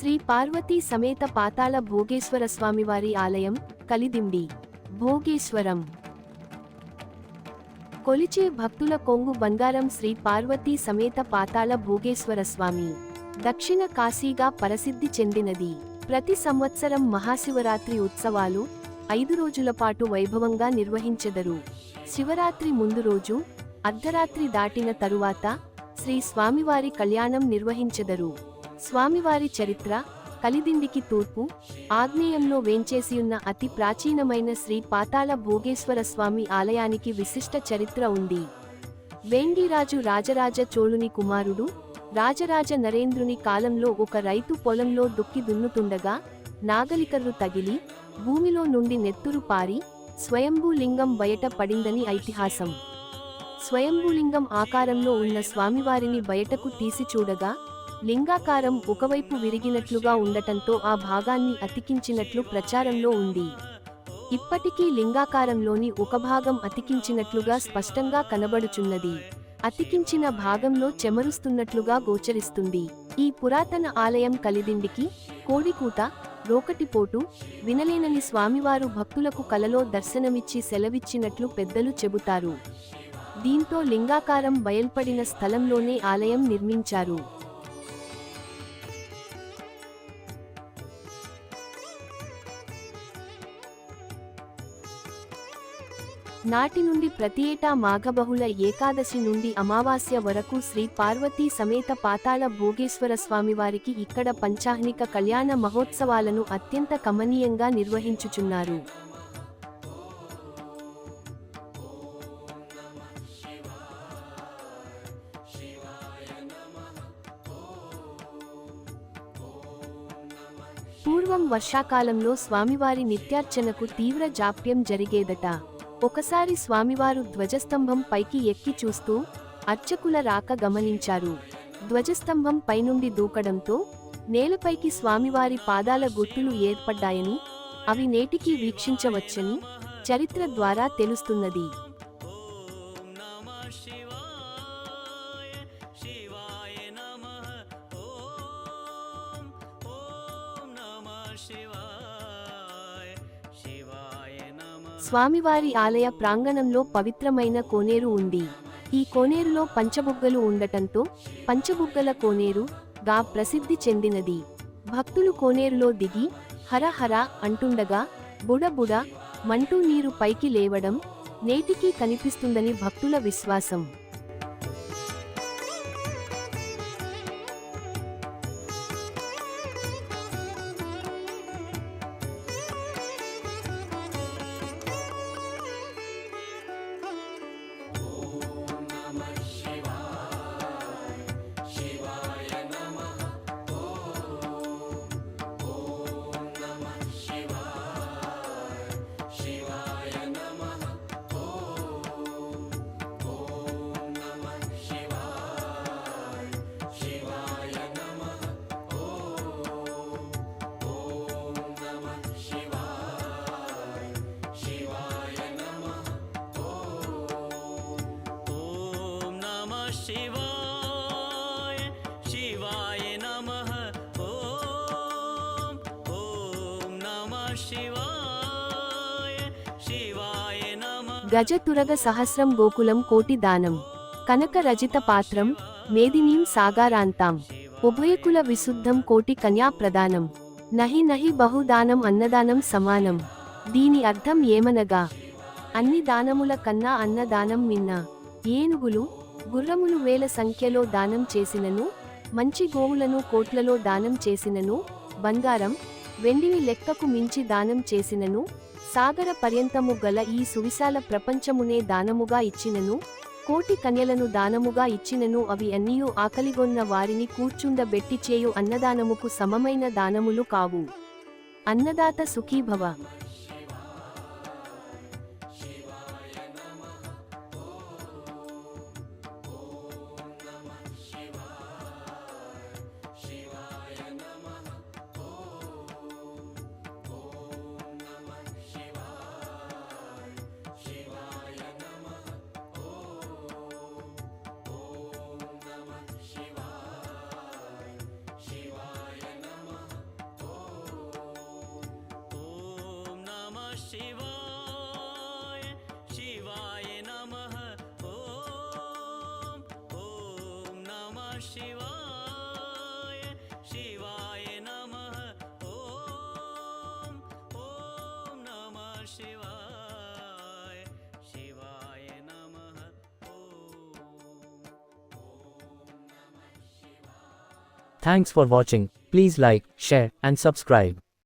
శ్రీ పార్వతీ సమేత పాతాళ భోగేశ్వర స్వామివారి ఆలయం కలిదిండి. భోగేశ్వరం. కొలిచే భక్తుల కొంగు బంగారం శ్రీ పార్వతీ సమేత పాతాళ భోగేశ్వర స్వామి. దక్షిణ కాశీగా ప్రసిద్ధి చెందినది. ప్రతి సంవత్సరం మహాశివరాత్రి ఉత్సవాలు ఐదు రోజుల పాటు వైభవంగా నిర్వహించెదరు. శివరాత్రి ముందు రోజు అర్ధరాత్రి దాటిన తరువాత శ్రీ స్వామివారి కళ్యాణం నిర్వహించెదరు. స్వామివారి చరిత్ర కలిదిండికి తూర్పు ఆగ్నేయంలో వేంచేసియున్న అతి ప్రాచీనమైన శ్రీ పాతాళ భోగేశ్వర స్వామి ఆలయానికి విశిష్ట చరిత్ర ఉంది. వేంగిరాజు రాజరాజ చోళుని కుమారుడు రాజరాజ నరేంద్రుని కాలంలో ఒక రైతు పొలంలో దుక్కి దున్నుతుండగా నాగలికర్రు తగిలి భూమిలో నుండి నెత్తురు పారి స్వయంభూలింగం బయట పడిందని ఐతిహాసం. స్వయంభూలింగం ఆకారంలో ఉన్న స్వామివారిని బయటకు తీసి చూడగా లింగాకారం ఒకవైపు విరిగినట్లుగా ఉండటంతో ఆ భాగాన్ని అతికించినట్లు ప్రచారంలో ఉంది. ఇప్పటికీ లింగాకారంలోని ఒక భాగం అతికించినట్లుగా స్పష్టంగా కనబడుచున్నది. అతికించిన భాగంలో చెమరుస్తున్నట్లుగా గోచరిస్తుంది. ఈ పురాతన ఆలయం కలిదిండికి కోడికూత రోకటిపోటు వినలేనని స్వామివారు భక్తులకు కలలో దర్శనమిచ్చి సెలవిచ్చినట్లు పెద్దలు చెబుతారు. దీంతో లింగాకారం బయల్పడిన స్థలంలోనే ఆలయం నిర్మించారు. నాటి నుండి ప్రతి ఏటా మాఘబహుళ ఏకాదశి నుండి అమావాస్య వరకు శ్రీ పార్వతీ సమేత పాతాళ భోగేశ్వర స్వామివారికి ఇక్కడ పంచాహ్నిక కళ్యాణ మహోత్సవాలను అత్యంత కమనీయంగా నిర్వహించుచున్నారు. పూర్వం వర్షాకాలంలో స్వామివారి నిత్యార్చనకు తీవ్ర జాప్యం జరిగేదట. ఒకసారి స్వామివారు ధ్వజస్తంభం పైకి ఎక్కి చూస్తూ అర్చకుల రాక గమనించారు. ధ్వజస్తంభం పైనుండి దూకడంతో నేలపైకి స్వామివారి పాదాల గుర్తులు ఏర్పడ్డాయని అవి నేటికి వీక్షించవచ్చని చరిత్ర ద్వారా తెలుస్తున్నది. శివాయ. స్వామివారి ఆలయ ప్రాంగణంలో పవిత్రమైన కోనేరు ఉంది. ఈ కోనేరులో పంచబుగ్గలు ఉండటంతో పంచబుగ్గల కోనేరు గా ప్రసిద్ధి చెందినది. భక్తులు కోనేరులో దిగి హర హర అంటుండగా బుడ బుడ మంటూ నీరు పైకి లేవడం నేటికీ కనిపిస్తుందని భక్తుల విశ్వాసం. शिवाय शिवाय नमः ॐ ॐ नमः शिवाय शिवाय नमः గజతురగ సహస్రం గోకులం కోటి దానం కనక రజిత పాత్రం మేదినీం సాగారాంతాం ఉభయకుల విశుద్ధం కోటి కన్యా ప్రదానం నహి నహి బహుదానం అన్నదానం సమానం దీని అర్థం ఏమనగా అన్ని దానముల కన్నా అన్నదానం మిన్న ఏనుగులు గుర్రములు వేల సంఖ్యలో దానం చేసినను మంచి గోవులను కోట్లలో దానం చేసినను బంగారం వెండిని లెక్కకు మించి దానం చేసినను సాగర పర్యంతము గల ఈ సువిశాల ప్రపంచమునే దానముగా ఇచ్చినను కోటి కన్యలను దానముగా ఇచ్చినను అవి అన్నియు ఆకలిగొన్న వారిని కూర్చుండబెట్టి చేయు అన్నదానముకు సమమైన దానములు కావు. అన్నదాత సుఖీభవ. शिवाय शिवाय नमः ॐ ॐ नमः शिवाय शिवाय नमः ॐ ॐ नमः शिवाय शिवाय नमः ॐ Thanks for watching. Please like, share, and subscribe.